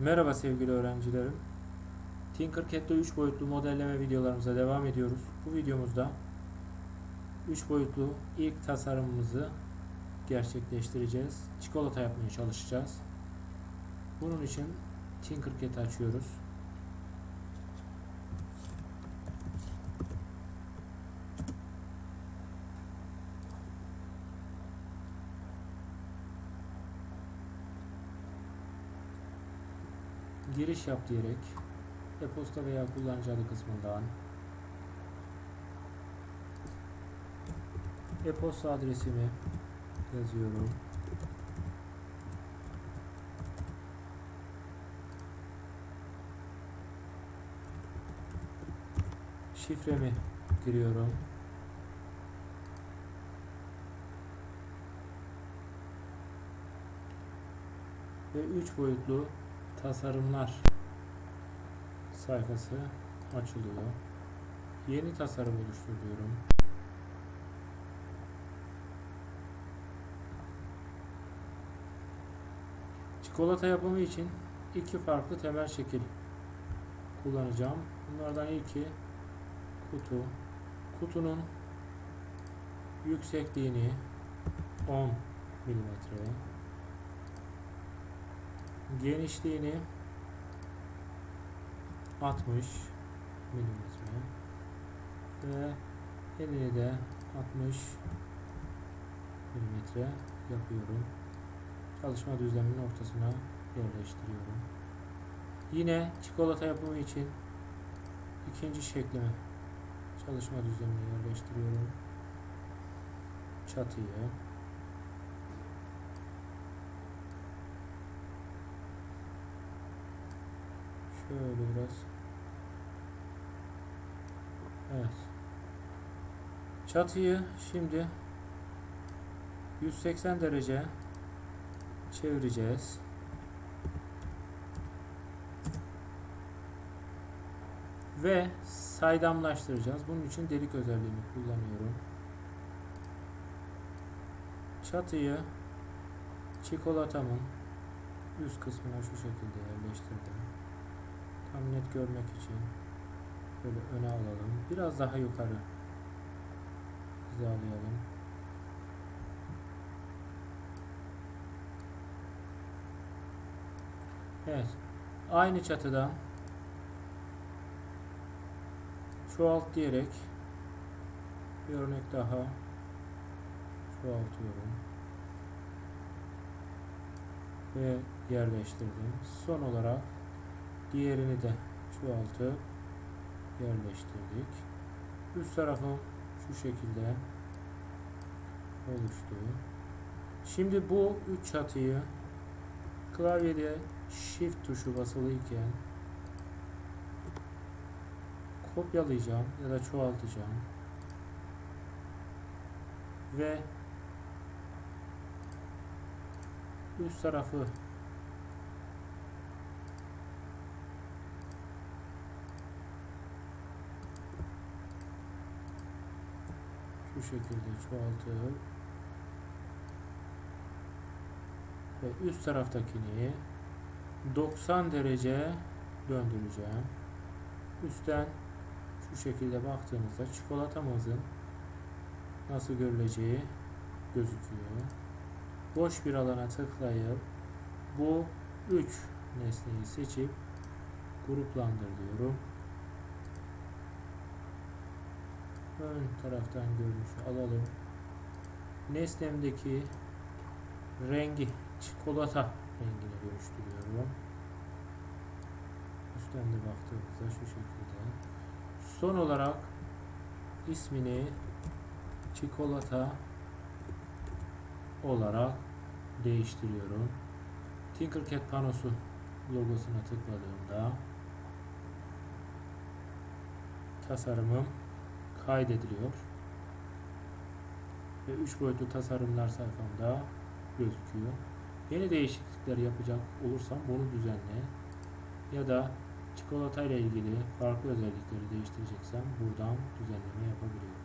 Merhaba sevgili öğrencilerim. Tinkercad'de 3 boyutlu modelleme videolarımıza devam ediyoruz. Bu videomuzda 3 boyutlu ilk tasarımımızı gerçekleştireceğiz. Çikolata yapmaya çalışacağız. Bunun için Tinkercad açıyoruz. Giriş yap diyerek e-posta veya kullanıcı adı kısmından e-posta adresimi yazıyorum. Şifremi giriyorum. Ve 3 boyutlu tasarımlar sayfası açılıyor. Yeni tasarım oluştur diyorum. Çikolata yapımı için iki farklı temel şekil kullanacağım. Bunlardan ilki kutu. Kutunun yüksekliğini 10 milimetre genişliğini 60 milimetre ve enini de 60 milimetre yapıyorum. Çalışma düzleminin ortasına yerleştiriyorum. Yine çikolata yapımı için ikinci şeklimi çalışma düzlemine yerleştiriyorum. Çatıyı Şöyle biraz. Evet. Çatıyı şimdi 180 derece çevireceğiz. Ve saydamlaştıracağız. Bunun için delik özelliğini kullanıyorum. Çatıyı çikolatamın üst kısmına şu şekilde yerleştirdim. Tam net görmek için böyle öne alalım. Biraz daha yukarı hizalayalım. Evet. Aynı çatıdan çoğalt diyerek bir örnek daha çoğaltıyorum ve yerleştirdim. Son olarak Diğerini de çoğaltıp yerleştirdik. Üst tarafım şu şekilde oluştu. Şimdi bu üç çatıyı klavyede shift tuşu basılı iken kopyalayacağım ya da çoğaltacağım. Ve üst tarafı şekilde çoğaltıp ve üst taraftakini 90 derece döndüreceğim. Üstten şu şekilde baktığımızda çikolatamızın nasıl görüleceği gözüküyor. Boş bir alana tıklayıp bu 3 nesneyi seçip gruplandır diyorum. Ön taraftan görünüşü alalım. Nesnemdeki rengi çikolata rengine dönüştürüyorum. Üstten de baktığımızda şu şekilde. Son olarak ismini çikolata olarak değiştiriyorum. Tinkercad panosu logosuna tıkladığımda tasarımım kaydediliyor. Ve 3 boyutlu tasarımlar sayfamda gözüküyor. Yeni değişiklikler yapacak olursam bunu düzenle ya da çikolata ile ilgili farklı özellikleri değiştireceksem buradan düzenleme yapabiliyorum.